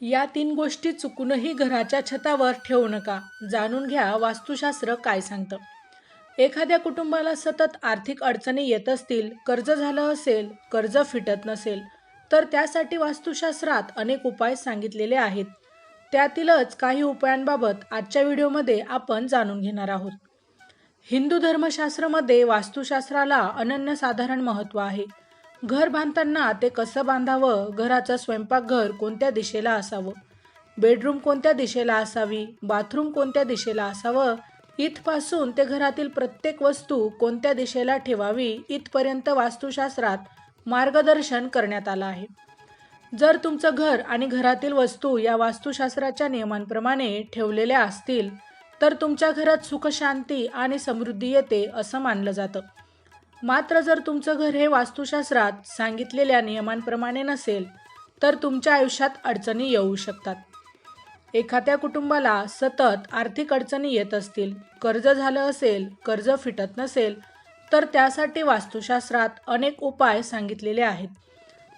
या तीन गोष्टी चुकूनही घराच्या छतावर ठेवू नका. जाणून घ्या वास्तुशास्त्र काय सांगतं. एखाद्या कुटुंबाला सतत आर्थिक अडचणी येत असतील कर्ज झालं असेल कर्ज फिटत नसेल तर त्यासाठी वास्तुशास्त्रात अनेक उपाय सांगितलेले आहेत. त्यातीलच काही उपायांबाबत आजच्या व्हिडिओमध्ये आपण जाणून घेणार आहोत. हिंदू धर्मशास्त्रामध्ये वास्तुशास्त्राला अनन्यसाधारण महत्त्व आहे. घर बांधताना ते कसं बांधावं? घराचं स्वयंपाकघर कोणत्या दिशेला असावं? बेडरूम कोणत्या दिशेला असावी? बाथरूम कोणत्या दिशेला असावं? इथपासून ते घरातील प्रत्येक वस्तू कोणत्या दिशेला ठेवावी? इथपर्यंत वास्तुशास्त्रात मार्गदर्शन करण्यात आलं आहे. जर तुमचं घर आणि घरातील वस्तू या वास्तुशास्त्राच्या नियमांप्रमाणे ठेवलेल्या असतील तर तुमच्या घरात सुखशांती आणि समृद्धी येते असं मानलं जातं. मात्र जर तुमचं घर हे वास्तुशास्त्रात सांगितलेल्या नियमांप्रमाणे नसेल तर तुमच्या आयुष्यात अडचणी येऊ शकतात. एखाद्या कुटुंबाला सतत आर्थिक अडचणी येत असतील कर्ज झालं असेल कर्ज फिटत नसेल तर त्यासाठी वास्तुशास्त्रात अनेक उपाय सांगितलेले आहेत.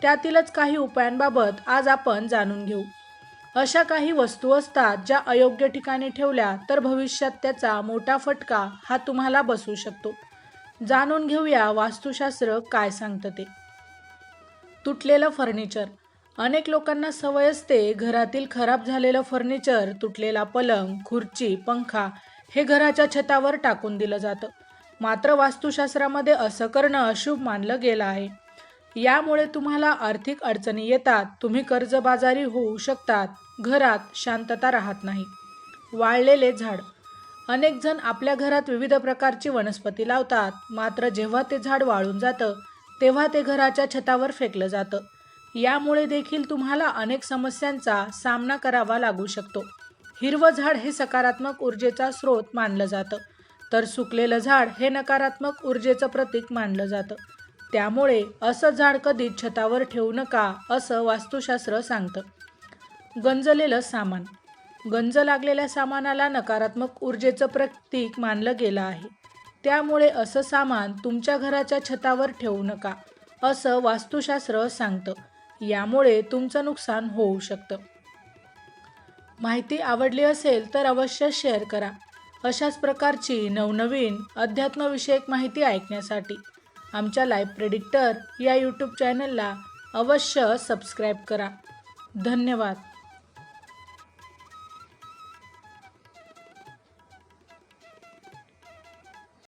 त्यातीलच काही उपायांबाबत आज आपण जाणून घेऊ. अशा काही वस्तू असतात ज्या अयोग्य ठिकाणी ठेवल्या तर भविष्यात त्याचा मोठा फटका हा तुम्हाला बसू शकतो. जाणून घेऊया वास्तुशास्त्र काय सांगतं ते. तुटलेलं फर्निचर. अनेक लोकांना सवय असते घरातील खराब झालेलं फर्निचर तुटलेला पलंग खुर्ची पंखा हे घराच्या छतावर टाकून दिलं जातं. मात्र वास्तुशास्त्रामध्ये असं करणं अशुभ मानलं गेलं आहे. यामुळे तुम्हाला आर्थिक अडचणी येतात तुम्ही कर्जबाजारी होऊ शकतात घरात शांतता राहत नाही. वाळलेले झाड. अनेक जण आपल्या घरात विविध प्रकारची वनस्पती लावतात. मात्र जेव्हा ते झाड वाळून जातं तेव्हा ते घराच्या छतावर फेकलं जातं. यामुळे देखील तुम्हाला अनेक समस्यांचा सामना करावा लागू शकतो. हिरवं झाड हे सकारात्मक ऊर्जेचा स्रोत मानलं जातं. तर सुकलेलं झाड हे नकारात्मक ऊर्जेचं प्रतीक मानलं जातं. त्यामुळे असं झाड कधीच छतावर ठेवू नका असं वास्तुशास्त्र सांगतं. गंजलेलं सामान. गंज लागलेल्या सामानाला नकारात्मक ऊर्जेचं प्रतीक मानलं गेलं आहे. त्यामुळे असं सामान तुमच्या घराच्या छतावर ठेवू नका असं वास्तुशास्त्र सांगतं. यामुळे तुमचं नुकसान होऊ शकतं. माहिती आवडली असेल तर अवश्य शेअर करा. अशाच प्रकारची नवनवीन अध्यात्मविषयक माहिती ऐकण्यासाठी आमच्या लाईव्ह प्रेडिक्टर या यूट्यूब चॅनलला अवश्य सबस्क्राईब करा. धन्यवाद.